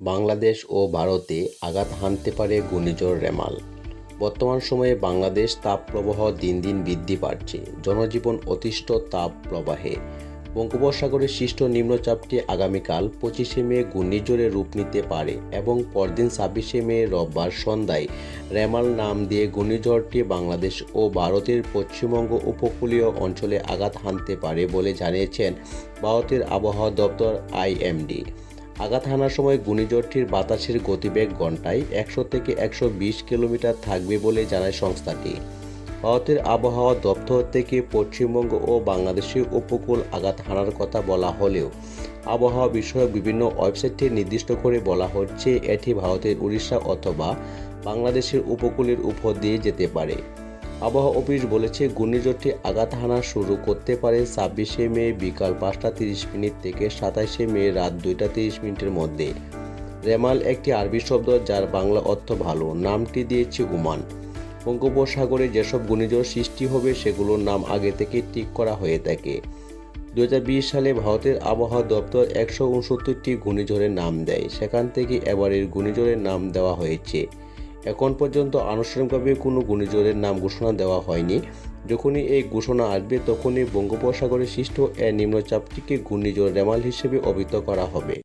বাংলাদেশ ও ভারতে আঘাত হানতে পারে ঘূর্ণিঝড় রেমাল। বর্তমান সময়ে বাংলাদেশ তাপপ্রবাহ দিন দিন বৃদ্ধি পাচ্ছে। জনজীবন অতিষ্ঠ তাপ প্রবাহে বঙ্গোপসাগরে সৃষ্ট নিম্নচাপটি আগামীকাল পঁচিশে মে ঘূর্ণিঝড়ে রূপ নিতে পারে এবং পরদিন ছাব্বিশে মে রোববার সন্ধ্যায় রেমাল নাম দিয়ে ঘূর্ণিঝড়টি বাংলাদেশ ও ভারতের পশ্চিমবঙ্গ উপকূলীয় অঞ্চলে আঘাত হানতে পারে বলে জানিয়েছেন ভারতের আবহাওয়া দপ্তর আইএমডি। আঘাত হানার সময় ঘূর্ণিঝড়টির বাতাসের গতিবেগ ঘন্টায় একশো থেকে একশো বিশ কিলোমিটার থাকবে বলে জানায় সংস্থাটি। ভারতের আবহাওয়া দপ্তর থেকে পশ্চিমবঙ্গ ও বাংলাদেশের উপকূল আঘাত হানার কথা বলা হলেও আবহাওয়া বিষয়ক বিভিন্ন ওয়েবসাইটে নির্দিষ্ট করে বলা হচ্ছে, এটি ভারতের উড়িষ্যা অথবা বাংলাদেশের উপকূলের উপর দিয়ে যেতে পারে। আবহাওয়া অফিস বলেছে, ঘূর্ণিঝড়টি আঘাত হানা শুরু করতে পারে ছাব্বিশে মে বিকাল পাঁচটা তিরিশ মিনিট থেকে সাতাশে মে রাত দুইটা তিরিশ মিনিটের মধ্যে। রেমাল একটি আরবি শব্দ যার বাংলা অর্থ ভালো, নামটি দিয়েছে উমান বঙ্গোপসাগরে যেসব ঘূর্ণিঝড় সৃষ্টি হবে সেগুলোর নাম আগে থেকে ঠিক করা হয়ে থাকে। দুহাজার বিশ সালে ভারতের আবহাওয়া দপ্তর একশো উনসত্তরটি ঘূর্ণিঝড়ের নাম দেয়, সেখান থেকে এবারের ঘূর্ণিঝড়ের নাম দেওয়া হয়েছে। এখন পর্যন্ত আনুষ্ঠানিকভাবে কোনো ঘূর্ণিঝড়ের নাম ঘোষণা দেওয়া হয়নি। যখনই এই ঘোষণা আসবে, তখনই বঙ্গোপসাগরে সৃষ্ট এ নিম্নচাপটিকে ঘূর্ণিঝড় রেমাল হিসেবে অভিহিত করা হবে।